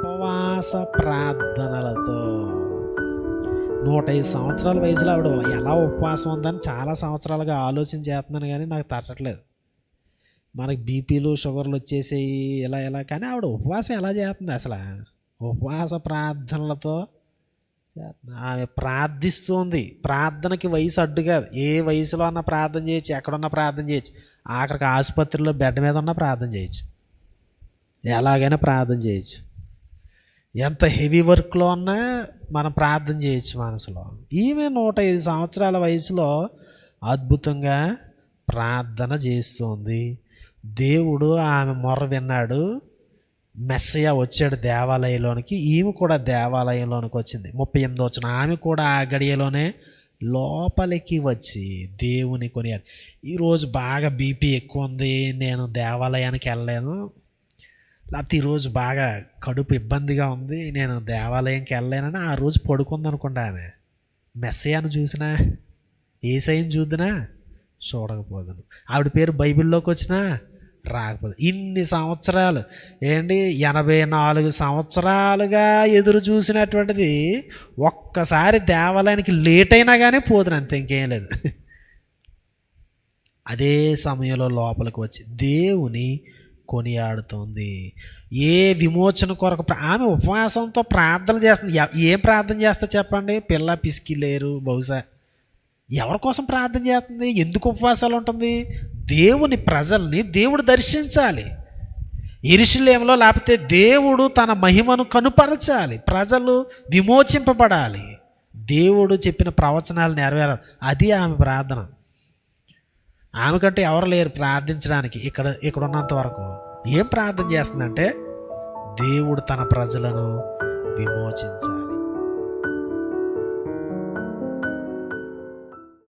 ఉపవాస ప్రార్థనలతో. నూట ఐదు సంవత్సరాల వయసులో ఆవిడ ఎలా ఉపవాసం ఉందని చాలా సంవత్సరాలుగా ఆలోచన చేస్తున్నాను కానీ నాకు తట్టట్లేదు. మనకి బీపీలు షుగర్లు వచ్చేసేవి ఇలా ఇలా కానీ ఆవిడ ఉపవాసం ఎలా చేస్తుంది అసలు? ఉపవాస ప్రార్థనలతో ఆమె ప్రార్థిస్తుంది. ప్రార్థనకి వయసు అడ్డు కాదు. ఏ వయసులో అన్న ప్రార్థన చేయొచ్చు ఎక్కడున్నా ప్రార్థన చేయొచ్చు. ఆఖరికి ఆసుపత్రిలో బెడ్ మీద ఉన్న ప్రార్థన చేయొచ్చు. ఎలాగైనా ప్రార్థన చేయొచ్చు. ఎంత హెవీ వర్క్లో ఉన్నా మనం ప్రార్థన చేయొచ్చు మనసులో. ఈమె నూట ఐదు సంవత్సరాల వయసులో అద్భుతంగా ప్రార్థన చేస్తుంది. దేవుడు ఆమె మొర్ర విన్నాడు. మెస్సయ్య వచ్చాడు దేవాలయంలోనికి ఈమె కూడా దేవాలయంలోనికి వచ్చింది. ముప్పై ఎనిమిది వచ్చిన ఆమె కూడా ఆ గడియలోనే లోపలికి వచ్చి దేవుని కొనియాడు. ఈరోజు బాగా బీపీ ఎక్కువ ఉంది నేను దేవాలయానికి వెళ్ళలేను. లేకపోతే ఈరోజు బాగా కడుపు ఇబ్బందిగా ఉంది నేను దేవాలయంకి వెళ్ళలేనని ఆ రోజు పడుకుంది అనుకోండి ఆమె. మెస్సయ్యను చూసినా ఏసైని చూద్దునా? చూడకపోదును. ఆవిడ పేరు బైబిల్లోకి వచ్చినా రాకపోతే. ఇన్ని సంవత్సరాలు. ఏంటి? ఎనభై నాలుగు సంవత్సరాలుగా ఎదురు చూసినటువంటిది ఒక్కసారి దేవాలయానికి లేట్ అయినా కానీ పోదును అంతే ఇంకేం లేదు. అదే సమయంలో లోపలికి వచ్చి దేవుని కొనియాడుతోంది. ఏ విమోచన కొరకు ఆమె ఉపవాసంతో ప్రార్థన చేస్తుంది. ఏం ప్రార్థన చేస్తా చెప్పండి? పిల్ల పిసికి లేరు బహుశా. ఎవరి కోసం ప్రార్థన చేస్తుంది? ఎందుకు ఉపవాసాలు ఉంటుంది? దేవుని ప్రజల్ని దేవుడు దర్శించాలి. ఇరుషులేంలో లేకపోతే దేవుడు తన మహిమను కనుపరచాలి. ప్రజలు విమోచింపబడాలి. దేవుడు చెప్పిన ప్రవచనాలు నెరవేరాలి. అది ఆమె ప్రార్థన. ఆమె కంటే ఎవరు లేరు ప్రార్థించడానికి ఇక్కడ ఇక్కడ ఉన్నంత వరకు. ఏం ప్రార్థన చేస్తుందంటే దేవుడు తన ప్రజలను విమోచించాలి.